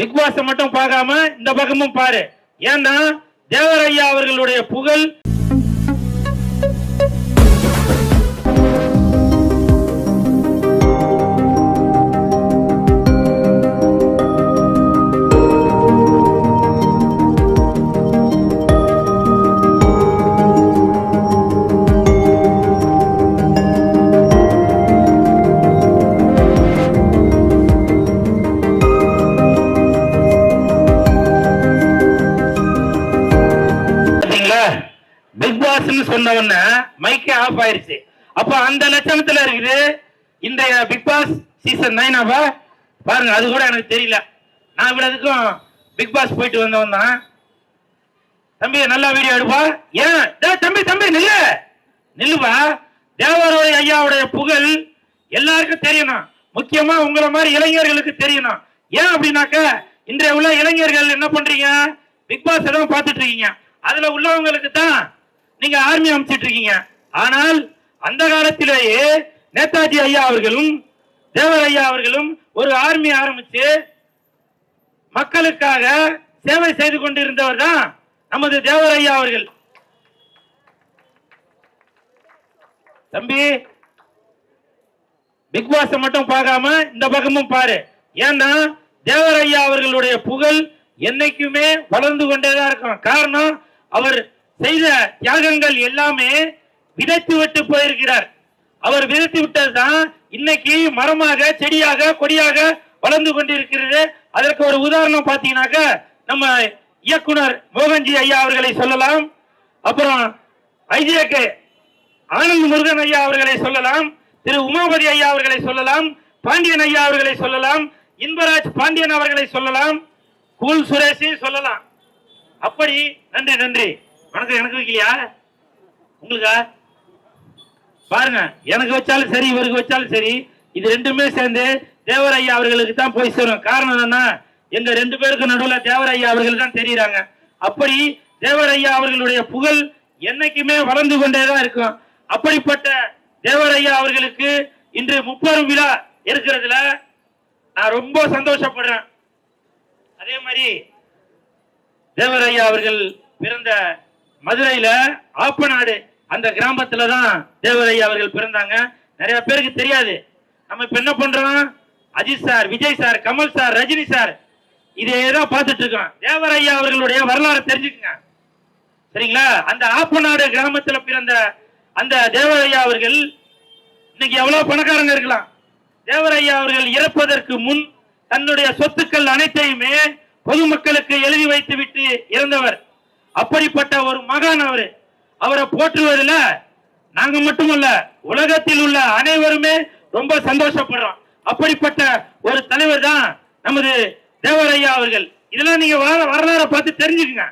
Big pass மட்டும் பார்க்காம இந்த பக்கமும் பாரு. ஏன்னா தேவரையா அவர்களுடைய புகழ் சொன்ன உடனே மைக்கே ஆஃப் ஆயிருச்சு. அப்ப அந்த லட்சணத்துல இருக்குது இந்த பிக் பாஸ் சீசன் நைனாவா பாருங்க அது கூட எனக்கு தெரியல. நான் இவ்வளவுக்கும் பிக் பாஸ் போயிட்டு வந்தவன் தான். தம்பி நல்லா வீடியோ எடுப்பா. ஏன்? தம்பி தம்பி நில்லு. நில்லுப்பா. தேவரோட ஐயாவுடைய புகழ் எல்லாருக்கும் தெரியணும் முக்கியமா உங்களை மாதிரி இளைஞர்களுக்கு தெரியணும் ஏன் அப்படின்னாக்க இன்றைய உள்ள இளைஞர்கள் என்ன பண்றீங்க? பிக் பாஸ் எல்லாம் பார்த்துட்டு இருக்கீங்க. அதுல உள்ளவங்களுக்கு தான் நீங்க ஆர்மி அமைச்சிட்டு இருக்கீங்க. ஆனால் அந்த காலத்திலேயே நேதாஜி ஐயா அவர்களும் தேவர் ஐயா அவர்களும் ஒரு ஆர்மி ஆரம்பிச்சு மக்களுக்காக சேவை செய்து கொண்டிருந்தவர் தான் நமது தேவர் ஐயா அவர்கள். தம்பி பிக் பாஸ் மட்டும் பார்க்காம இந்த பக்கமும் பாரு. ஏன்னா தேவர் ஐயா அவர்களுடைய புகழ் என்னைக்குமே வளர்ந்து கொண்டேதான் இருக்கும். காரணம் அவர் செய்த தியாகங்கள் எல்லாமே விதைத்து விட்டு போயிருக்கிறார். அவர் விதைத்து விட்டதுதான் இன்னைக்கு மரமாக செடியாக கொடியாக வளர்ந்து கொண்டிருக்கிறது. அதற்கு ஒரு உதாரணம் பார்த்தீங்கன்னாக்க நம்ம இயக்குனர் மோகன்ஜி ஐயா அவர்களை சொல்லலாம். அப்புறம் ஐஜிஏகே ஆனந்த் முருகன் ஐயா அவர்களை சொல்லலாம். திரு உமாபதி ஐயா அவர்களை சொல்லலாம். பாண்டியன் ஐயா அவர்களை சொல்லலாம். இன்பராஜ் பாண்டியன் அவர்களை சொல்லலாம். கூல் சுரேஷையும் சொல்லலாம். அப்படி நன்றி நன்றி. வணக்கம் எனக்கு வைக்கலையா? உங்களுக்கா? பாருங்க எனக்கு வச்சாலும் சரி இவருக்கு வச்சாலும் சரி இது ரெண்டுமே சேர்ந்து தேவர் அவர்களுக்கு தான் போய் சேரும். காரணம் என்னன்னா எங்க ரெண்டு பேருக்கு நடுவில் தேவர் அவர்கள் தான் தெரியுறாங்க. அப்படி தேவர் அவர்களுடைய புகழ் என்னைக்குமே வளர்ந்து கொண்டே தான் இருக்கும். அப்படிப்பட்ட தேவர் அவர்களுக்கு இன்று முப்பெரும் விழா இருக்கிறதுல நான் ரொம்ப சந்தோஷப்படுறேன். அதே மாதிரி தேவரையா அவர்கள் பிறந்த மதுரையில ஆப்பநாடு அந்த கிராமத்துல தான் தேவரையா அவர்கள் பிறந்தாங்க. நிறைய பேருக்கு தெரியாது. நம்ம இப்ப என்ன பண்றோம்? Ajith sir Vijay sir Kamal sir Rajini sir இதே தான் பார்த்துட்டு இருக்கோம். தேவரையா அவர்களுடைய வரலாறு தெரிஞ்சுக்குங்க. சரிங்களா? அந்த ஆப்பநாடு கிராமத்துல பிறந்த அந்த தேவரையா அவர்கள் இன்னைக்கு எவ்வளவு பணக்காரங்க இருக்கலாம். தேவரையா அவர்கள் இறப்பதற்கு முன் தன்னுடைய சொத்துக்கள் அனைத்தையுமே பொதுமக்களுக்கு எழுதி வைத்து விட்டு இறந்தவர். அப்படிப்பட்ட ஒரு மகான் அவரு. அவரை போற்றுவதில் நாங்க மட்டுமல்ல உலகத்தில் உள்ள அனைவருமே ரொம்ப சந்தோஷப்படுறோம். அப்படிப்பட்ட ஒரு தலைவர் தான் நமது தேவரையா அவர்கள். இதெல்லாம் நீங்க வர வரலாறை பார்த்து தெரிஞ்சுக்கங்க.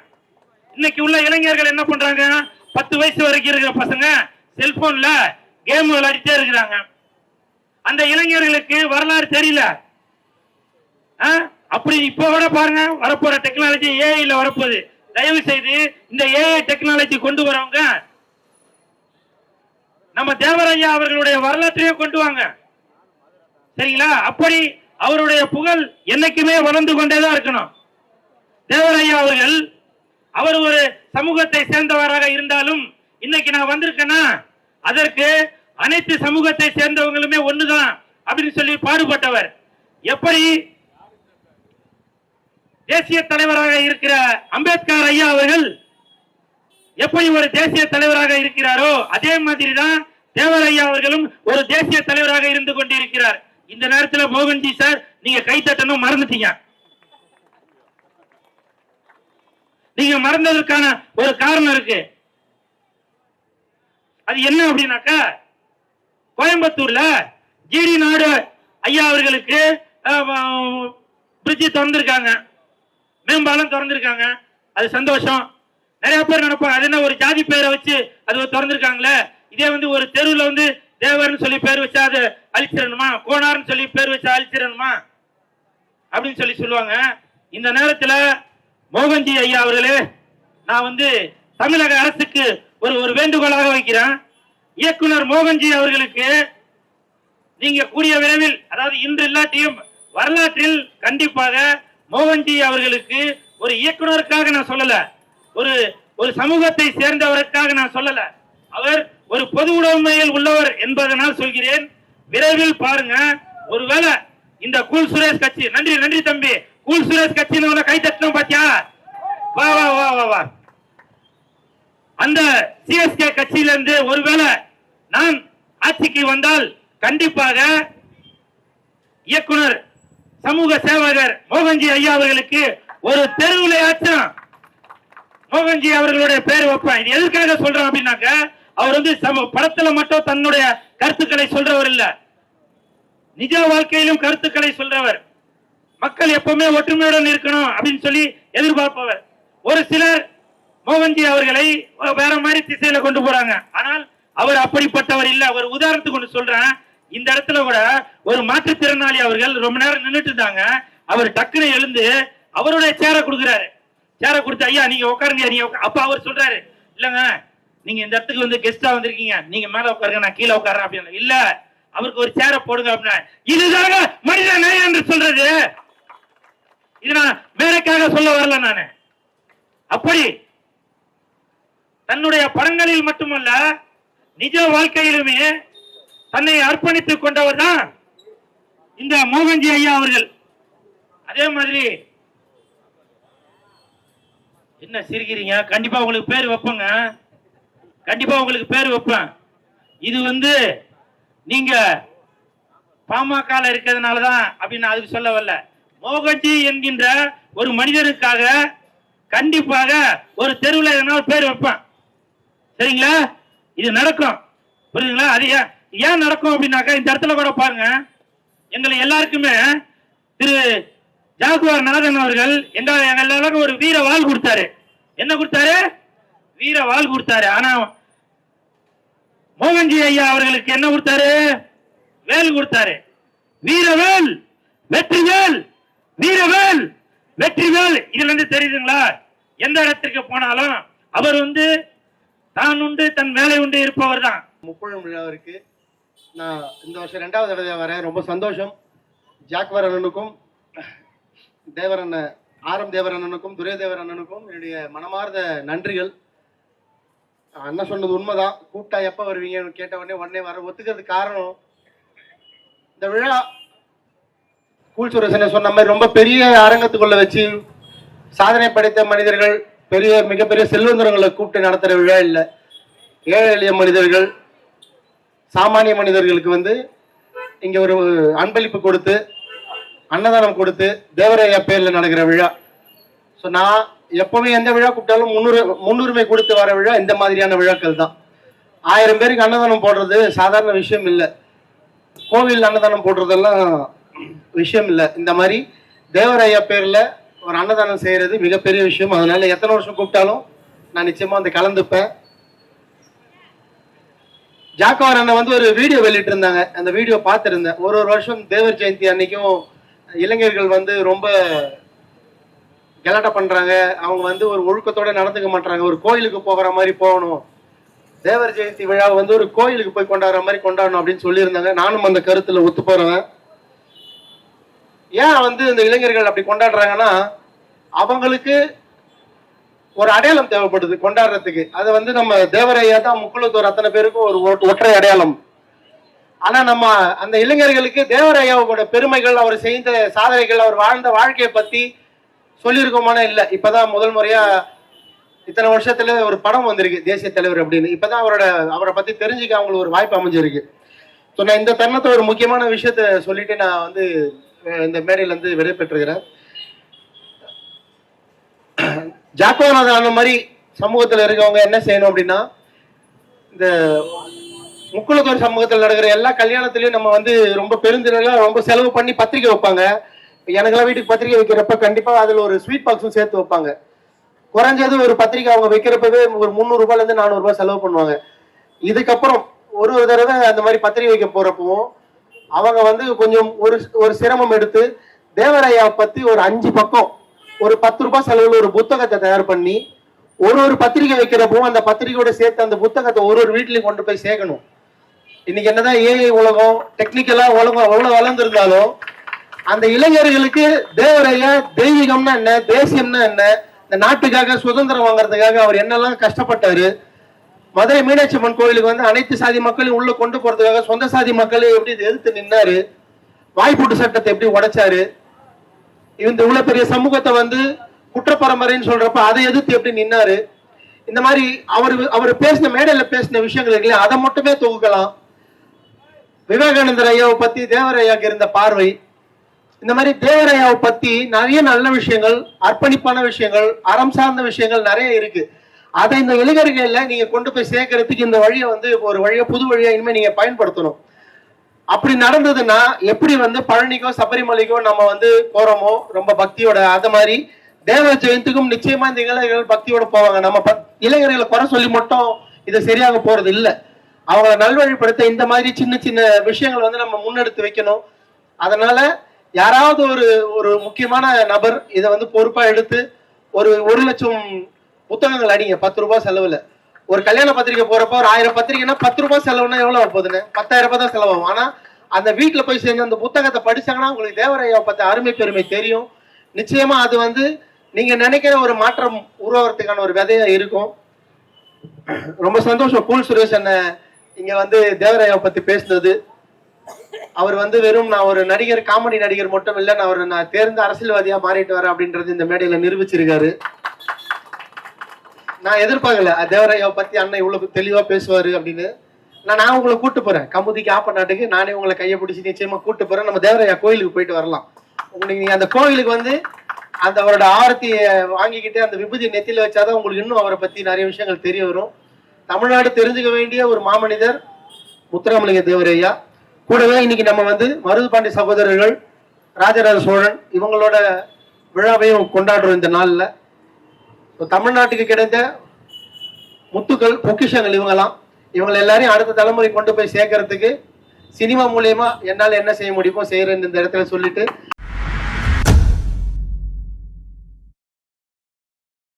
இன்னைக்கு உள்ள இளைஞர்கள் என்ன பண்றாங்க? பத்து வயசு வரைக்கும் இருக்கிற பசங்க செல்போன்ல கேம் விளையாடிட்டே இருக்கிறாங்க. அந்த இளைஞர்களுக்கு வரலாறு தெரியல. ஆ? அப்படி இப்போ கூட பாருங்க வரப்போற டெக்னாலஜி ஏஐல வரப்போகுது. தயவு செய்து இந்த ஏஐ டெக்னாலஜி கொண்டு வரவங்க நம்ம தேவரையா அவர்களுடைய வரலாற்றையும் கொண்டு வாங்க. சரிங்களா? அப்படி அவருடைய புகழ் என்னைக்குமே வளர்ந்து கொண்டேதான் இருக்கணும். தேவரையா அவர்கள் அவர் ஒரு சமூகத்தை சேர்ந்தவராக இருந்தாலும் இன்னைக்கு நான் வந்திருக்கேன்னா அதற்கு அனைத்து சமூகத்தை சேர்ந்தவங்களுமே ஒண்ணுதான் அப்படின்னு சொல்லி பாடுபட்டவர். எப்படி தேசிய தலைவராக இருக்கிற அம்பேத்கர் ஐயா அவர்கள் எப்படி ஒரு தேசிய தலைவராக இருக்கிறாரோ அதே மாதிரி தான் தேவர் ஐயா அவர்களும் ஒரு தேசிய தலைவராக இருந்து கொண்டிருக்கிறார். இந்த நேரத்தில் மோகன்ஜி சார் நீங்க கை தட்டணும் மறந்துட்டீங்க. நீங்க மறந்ததற்கான ஒரு காரணம் இருக்கு. அது என்ன அப்படின்னாக்கா கோயம்புத்தூர்ல ஜிடி நாடு ஐயா அவர்களுக்கு பிரிட்ஜ் திறந்திருக்காங்க. மேம்பாலம் திறந்திருக்காங்க. அது சந்தோஷம். நிறைய பேர் நினைப்பாங்க அது என்ன ஒரு ஜாதி பேரை வச்சு அது திறந்திருக்காங்களே? இதே வந்து ஒரு தெருவில் வந்து தேவர்னு சொல்லி பேர் வச்சா அது அழிச்சிடணுமா? கோனார்னு சொல்லி பேர் வச்சா அழிச்சிடணுமா? அப்படின்னு சொல்லி சொல்லுவாங்க. இந்த நேரத்தில் மோகன்ஜி ஐயா அவர்களே நான் வந்து தமிழக அரசுக்கு ஒரு ஒரு வேண்டுகோளாக வைக்கிறேன். இயக்குனர் மோகன்ஜி அவர்களுக்கு நீங்க கூடிய விரைவில் அதாவது இன்று இல்லாட்டியும் வரலாற்றில் கண்டிப்பாக மோகன்ஜி அவர்களுக்கு ஒரு இயக்குனருக்காக நான் சொல்லல. ஒரு ஒரு சமூகத்தை சேர்ந்தவருக்காக நான் சொல்லல. அவர் ஒரு பொது உடைமையில் உள்ளவர் என்பதனால் சொல்கிறேன். விரைவில் பாருங்க. ஒருவேளை இந்த கூல் சுரேஷ் கட்சி நன்றி நன்றி தம்பி. கூல் சுரேஷ் கட்சின்னு உன்னை கை தட்டணும் பாத்தியா? வா வா வா வா வா. அந்த சிஎஸ்கே கட்சியிலிருந்து ஒருவேளை நான் ஆட்சிக்கு வந்தால் கண்டிப்பாக இயக்குனர் சமூக சேவகர் மோகன்ஜி ஐயா அவர்களுக்கு ஒரு தெருவிலையாச்சும் மோகன்ஜி அவர்களுடைய பேர் வைப்பேன் இது எதுக்காக சொல்றேன் அப்படின்னாக்க அவர் வந்து சம படத்துல மட்டும் தன்னுடைய கருத்துக்களை சொல்றவர் இல்ல. நிஜ வாழ்க்கையிலும் கருத்துக்களை சொல்றவர். மக்கள் எப்பவுமே ஒற்றுமையுடன் இருக்கணும் அப்படின்னு சொல்லி எதிர்பார்ப்பவர். ஒரு சிலர் மோகன்ஜி அவர்களை வேற மாதிரி திசையில கொண்டு போறாங்க. ஆனால் அவர் அப்படிப்பட்டவர் இல்ல. ஒரு உதாரணத்துக்கு ஒன்று சொல்றேன். இந்த இடத்துல கூட ஒரு மாற்றுத்திறனாளி அவர்கள் ரொம்ப நேரம் நின்றுட்டு இருந்தாங்க. அவர் டக்குன்னு எழுந்து அவருடைய சேரை கொடுக்குறாரு. சேரை கொடுத்து ஐயா நீங்க உட்காருங்க நீங்க அப்ப அவர் சொல்றாரு இல்லங்க நீங்க இந்த இடத்துக்கு வந்து கெஸ்டா வந்திருக்கீங்க. நீங்க மேல உட்காருங்க நான் கீழே உட்காரேன் அப்படின்னு. இல்ல அவருக்கு ஒரு சேரை போடுங்க அப்படின்னா இதுதாங்க மனித நேயம் என்று சொல்றது. இது நான் வேலைக்காக சொல்ல வரல நானு. அப்படி தன்னுடைய படங்களில் மட்டுமல்ல நிஜ வாழ்க்கையிலுமே தன்னை அர்ப்பணித்துக் கொண்டவர் தான் இந்த மோகன்ஜி ஐயா அவர்கள். அதே மாதிரி என்ன சிரிக்கிறீங்க? கண்டிப்பா உங்களுக்கு பேர் வைப்பங்க. கண்டிப்பா உங்களுக்கு பேர் வைப்பேன். இது வந்து நீங்க பாமக இருக்கிறதுனால தான் அப்படின்னு அதுக்கு சொல்ல வரல. மோகன்ஜி என்கின்ற ஒரு மனிதனுக்காக கண்டிப்பாக ஒரு தெருவில் எதனா பேர் வைப்பேன். சரிங்களா? இது நடக்கும். புரியுதுங்களா? அது ஏன் நடக்கும் அப்படின்னாக்கா இந்த இடத்துல கூட பாருங்க. எங்களை எல்லாருக்குமே திரு ஜாகுவார் நாதன் அவர்கள் எங்க எங்க எல்லாருக்கும் ஒரு வீர வாழ் கொடுத்தாரு. என்ன கொடுத்தாரு? வீர வாழ் கொடுத்தாரு. ஆனா மோகன்ஜி ஐயா அவர்களுக்கு என்ன கொடுத்தாரு? வேல் கொடுத்தாரு. வீரவேல் வெற்றிவேல் வீரவேல் வெற்றிவேல். இதுல இருந்து தெரியுதுங்களா? எந்த இடத்திற்கு போனாலும் அவர் வந்து தான் உண்டு தன் வேலை உண்டு இருப்பவர் தான் முப்பழம் விழாவிற்கு நான் இந்த வருஷம் ரெண்டாவது தடவை வரேன். ரொம்ப சந்தோஷம். ஜாக்வர் அண்ணனுக்கும் தேவர் அண்ணன் ஆரம் தேவர் அண்ணனுக்கும் துரைதேவர் அண்ணனுக்கும் என்னுடைய மனமார்ந்த நன்றிகள். அண்ணன் சொன்னது உண்மைதான். கூப்பிட்டா எப்போ வருவீங்கன்னு கேட்ட உடனே உடனே வர ஒத்துக்கிறதுக்கு காரணம் இந்த விழா கூல் சுரேசனை சொன்ன மாதிரி ரொம்ப பெரிய அரங்கத்துக்குள்ள வச்சு சாதனை படைத்த மனிதர்கள் பெரிய மிகப்பெரிய செல்வந்தரங்களை கூப்பிட்டு நடத்துகிற விழா இல்லை. ஏழை எளிய மனிதர்கள் சாமானிய மனிதர்களுக்கு வந்து இங்க ஒரு அன்பளிப்பு கொடுத்து அன்னதானம் கொடுத்து தேவரையா பேர்ல நடக்கிற விழா. ஸோ நான் எப்பவுமே எந்த விழா கூப்பிட்டாலும் முன்னுரி முன்னுரிமை கொடுத்து வர விழா இந்த மாதிரியான விழாக்கள் தான். ஆயிரம் பேருக்கு அன்னதானம் போடுறது சாதாரண விஷயம் இல்லை. கோவில் அன்னதானம் போடுறதெல்லாம் விஷயம் இல்லை. இந்த மாதிரி தேவரையா பேர்ல ஒரு அன்னதானம் செய்யறது மிகப்பெரிய விஷயம். அதனால எத்தனை வருஷம் கூப்பிட்டாலும் நான் நிச்சயமா வந்து கலந்துப்பேன். ஜாக்கவர் அண்ணன் வந்து ஒரு வீடியோ வெளியிட்டு இருந்தாங்க அந்த வீடியோ பார்த்துருந்தேன். ஒரு ஒரு வருஷம் தேவர் ஜெயந்தி அன்னைக்கும் இளைஞர்கள் வந்து ரொம்ப கலாட்டா பண்றாங்க. அவங்க வந்து ஒரு ஒழுக்கத்தோட நடந்துக்க மாட்டாங்க ஒரு கோயிலுக்கு போகிற மாதிரி போகணும். தேவர் ஜெயந்தி விழாவை வந்து ஒரு கோயிலுக்கு போய் கொண்டாடுற மாதிரி கொண்டாடணும் அப்படின்னு சொல்லியிருந்தாங்க. நானும் அந்த கருத்துல ஒத்து போறேன் ஏன் வந்து இந்த இளைஞர்கள் அப்படி கொண்டாடுறாங்கன்னா அவங்களுக்கு ஒரு அடையாளம் தேவைப்படுது கொண்டாடுறதுக்கு. அது வந்து நம்ம தேவரையா தான் முக்குளத்தூர் அத்தனை பேருக்கும் ஒரு ஒ- ஒற்றை அடையாளம். ஆனா நம்ம அந்த இளைஞர்களுக்கு தேவரையாவோட பெருமைகள் அவர் செய்த சாதனைகள் அவர் வாழ்ந்த வாழ்க்கையை பத்தி சொல்லியிருக்கோமான இல்லை. இப்பதான் முதல் முறையா இத்தனை வருஷத்துல ஒரு படம் வந்திருக்கு தேசிய தலைவர் அப்படின்னு. இப்பதான் அவரோட அவரை பத்தி தெரிஞ்சுக்க அவங்களுக்கு ஒரு வாய்ப்பு அமைஞ்சிருக்கு. ஸோ நான் இந்த தருணத்தை ஒரு முக்கியமான விஷயத்த சொல்லிட்டு நான் வந்து இந்த மேடையில இருந்து விடைபெற்றுகிறேன் ஜாக்கோநாதன் அந்த மாதிரி சமூகத்தில் இருக்கவங்க என்ன செய்யணும் அப்படின்னா இந்த முக்குளத்தூர் சமூகத்தில் நடக்கிற எல்லா கல்யாணத்திலயும் நம்ம வந்து ரொம்ப பெருந்திரலாம் ரொம்ப செலவு பண்ணி பத்திரிக்கை வைப்பாங்க. எனக்கெல்லாம் வீட்டுக்கு பத்திரிக்கை வைக்கிறப்ப கண்டிப்பா அதுல ஒரு ஸ்வீட் பாக்ஸும் சேர்த்து வைப்பாங்க. குறைஞ்சது ஒரு பத்திரிக்கை அவங்க வைக்கிறப்பவே ஒரு முந்நூறு ரூபாய்ல இருந்து நானூறு ரூபாய் செலவு பண்ணுவாங்க. இதுக்கப்புறம் ஒரு ஒரு தடவை அந்த மாதிரி பத்திரிக்கை வைக்க போறப்பவும் அவங்க வந்து கொஞ்சம் ஒரு ஒரு சிரமம் எடுத்து தேவராயா பத்தி ஒரு அஞ்சு பக்கம் ஒரு பத்து ரூபாய் செலவுல ஒரு புத்தகத்தை தயார் பண்ணி ஒரு ஒரு பத்திரிக்கை வைக்கிறப்போ அந்த பத்திரிக்கையோட சேர்த்து அந்த புத்தகத்தை ஒரு ஒரு வீட்லயும் கொண்டு போய் சேர்க்கணும். இன்னைக்கு என்னதான் ஏஐ உலகம் டெக்னிக்கலா உலகம் எவ்வளவு வளர்ந்துருந்தாலும் அந்த இளைஞர்களுக்கு தேவரையா தெய்வீகம்னா என்ன தேசியம்னா என்ன இந்த நாட்டுக்காக சுதந்திரம் வாங்குறதுக்காக அவர் என்னெல்லாம் கஷ்டப்பட்டாரு மதுரை மீனாட்சி அம்மன் கோயிலுக்கு வந்து அனைத்து சாதி மக்களையும் உள்ள கொண்டு போறதுக்காக சொந்த சாதி மக்களை எப்படி எதிர்த்து நின்னாரு வாய்ப்பூட்டு சட்டத்தை எப்படி உடைச்சாரு இந்த இவ்வளவு பெரிய சமூகத்தை வந்து குற்றப்பரம்பரைன்னு சொல்றப்ப அதை எதிர்த்து எப்படி நின்னாரு? இந்த மாதிரி அவர் அவர் பேசின மேடையில பேசின விஷயங்கள் இருக்குல்ல அதை மட்டுமே தொகுக்கலாம். விவேகானந்தர் ஐயாவை பத்தி தேவரையாக்கு இருந்த பார்வை இந்த மாதிரி தேவரையாவை பத்தி நிறைய நல்ல விஷயங்கள் அர்ப்பணிப்பான விஷயங்கள் அறம் சார்ந்த விஷயங்கள் நிறைய இருக்கு. அதை இந்த இளைஞர்கள்ல நீங்க கொண்டு போய் சேர்க்கறதுக்கு இந்த வழியை வந்து ஒரு வழியை புது வழியா இனிமே நீங்க பயன்படுத்தணும். அப்படி நடந்ததுன்னா எப்படி வந்து பழனிக்கோ சபரிமலைக்கோ நம்ம வந்து போறோமோ ரொம்ப பக்தியோட அது மாதிரி தேவ ஜெயந்துக்கும் நிச்சயமா இந்த இளைஞர்கள் பக்தியோட போவாங்க. நம்ம இளைஞர்களை குறை சொல்லி மட்டும் இது சரியாக போறது இல்லை. அவங்கள நல்வழிப்படுத்த இந்த மாதிரி சின்ன சின்ன விஷயங்கள் வந்து நம்ம முன்னெடுத்து வைக்கணும். அதனால யாராவது ஒரு ஒரு முக்கியமான நபர் இதை வந்து பொறுப்பா எடுத்து ஒரு ஒரு லட்சம் புத்தகங்கள் அடிங்க. பத்து ரூபாய் செலவுல. ஒரு கல்யாண பத்திரிக்கை போறப்ப ஒரு ஆயிரம் பத்திரிக்கைனா பத்து ரூபாய் செலவுனா எவ்வளவு போகுதுன்னு பத்தாயிரம் ரூபாய் தான் செலவாகும். ஆனா அந்த வீட்டுல போய் சேர்ந்து அந்த புத்தகத்தை படிச்சாங்கன்னா உங்களுக்கு தேவரையா பத்தி அருமை பெருமை தெரியும். நிச்சயமா அது வந்து நீங்க நினைக்கிற ஒரு மாற்றம் உருவாகிறதுக்கான ஒரு விதையா இருக்கும். ரொம்ப சந்தோஷம். கூல் சுரேஷ் என்ன இங்க வந்து தேவராயாவை பத்தி பேசுனது. அவர் வந்து வெறும் நான் ஒரு நடிகர் காமெடி நடிகர் மட்டும் இல்லை நான் ஒரு நான் தேர்ந்த அரசியல்வாதியா மாறிட்டு வரேன் அப்படின்றது இந்த மேடையில நிரூபிச்சிருக்காரு. நான் எதிர்பார்க்கல. தேவராயாவை பத்தி அண்ணன் இவ்வளவு தெளிவா பேசுவாரு அப்படின்னு. நான் நான் உங்களை கூட்டு போறேன். கமுதிக்கு ஆப்ப நாட்டுக்கு நானே உங்களை கையை பிடிச்சி நிச்சயமா கூட்டு போறேன். நம்ம தேவரையா கோயிலுக்கு போயிட்டு வரலாம். உங்களுக்கு நீங்க அந்த கோயிலுக்கு வந்து அந்த அவரோட ஆரத்தியை வாங்கிக்கிட்டு அந்த விபூதி நெத்தியில வச்சாதான் உங்களுக்கு இன்னும் அவரை பத்தி நிறைய விஷயங்கள் தெரிய வரும். தமிழ்நாடு தெரிஞ்சுக்க வேண்டிய ஒரு மாமனிதர் முத்துராமலிங்க தேவரையா கூடவே இன்னைக்கு நம்ம வந்து மருதுபாண்டி சகோதரர்கள் ராஜராஜ சோழன் இவங்களோட விழாவையும் கொண்டாடுறோம் இந்த நாளில். தமிழ்நாட்டுக்கு கிடைத்த முத்துக்கள் பொக்கிஷங்கள் இவங்கெல்லாம் இவங்களை எல்லாரையும் அடுத்த தலைமுறை கொண்டு போய் சேர்க்கறதுக்கு சினிமா மூலியமா என்னால் என்ன செய்ய முடியுமோ செய்யறேன்னு இந்த இடத்துல சொல்லிட்டு